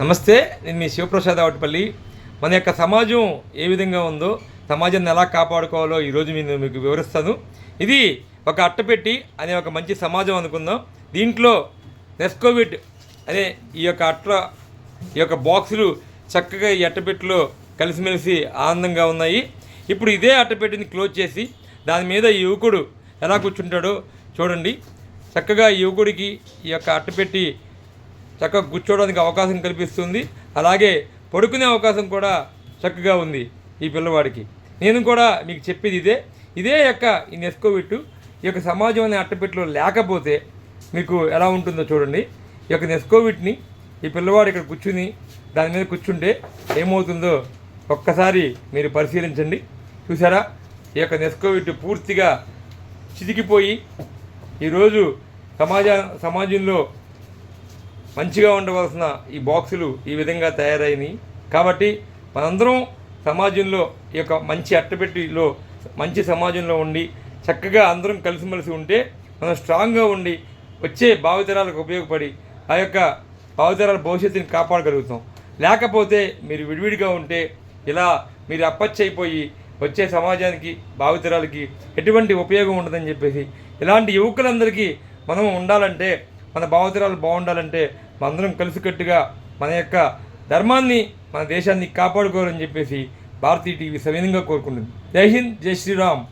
నమస్తే నేను మీ శివప్రసాద్ అవటపల్లి మన యొక్క సమాజం ఏ విధంగా ఉందో సమాజాన్ని ఎలా కాపాడుకోవాలో ఈరోజు నేను మీకు వివరిస్తాను. ఇది ఒక అట్టపెట్టి అనే ఒక మంచి సమాజం అనుకుందాం. దీంట్లో నెస్కోవిడ్ అనే ఈ యొక్క అట్ట ఈ యొక్క బాక్సులు చక్కగా ఈ అట్టపెట్టిలో కలిసిమెలిసి ఆనందంగా ఉన్నాయి. ఇప్పుడు ఇదే అట్టపెట్టిని క్లోజ్ చేసి దాని మీద ఈ యువకుడు ఎలా కూర్చుంటాడో చూడండి. చక్కగా యువకుడికి ఈ యొక్క అట్టపెట్టి చక్కగా కూర్చోవడానికి అవకాశం కల్పిస్తుంది. అలాగే పడుకునే అవకాశం కూడా చక్కగా ఉంది ఈ పిల్లవాడికి. నేను కూడా మీకు చెప్పేది ఇదే. ఇదే యొక్క ఈ నెస్కోవిట్టు ఈ యొక్క సమాజం అనే అట్టపెట్టలో లేకపోతే మీకు ఎలా ఉంటుందో చూడండి. ఈ యొక్క నెస్కోవిట్ని ఈ పిల్లవాడు ఇక్కడ కూర్చుని దాని మీద కూర్చుంటే ఏమవుతుందో ఒక్కసారి మీరు పరిశీలించండి. చూసారా ఈ యొక్క నెస్కోవిట్ పూర్తిగా చితికిపోయి ఈరోజు సమాజ సమాజంలో మంచిగా ఉండవలసిన ఈ బాక్సులు ఈ విధంగా తయారైనవి కాబట్టి మనందరం సమాజంలో ఈ యొక్క మంచి అట్టపెట్టిలో మంచి సమాజంలో ఉండి చక్కగా అందరం కలిసిమెలిసి ఉంటే మనం స్ట్రాంగ్గా ఉండి వచ్చే భావితరాలకు ఉపయోగపడి ఆ యొక్క భావితరాల భవిష్యత్తుని కాపాడగలుగుతాం. లేకపోతే మీరు విడివిడిగా ఉంటే ఇలా మీరు అప్పచ్చైపోయి వచ్చే సమాజానికి భావితరాలకి ఎటువంటి ఉపయోగం ఉండదని చెప్పేసి ఇలాంటి యువకులందరికీ మనం ఉండాలంటే మన భావోద్రాలు బాగుండాలంటే మనందరం కలిసికట్టుగా మన యొక్క ధర్మాన్ని మన దేశాన్ని కాపాడుకోవాలని చెప్పేసి భారతీయ టీవీ సవినంగా కోరుకుంటుంది. జై హింద్ జై శ్రీరామ్.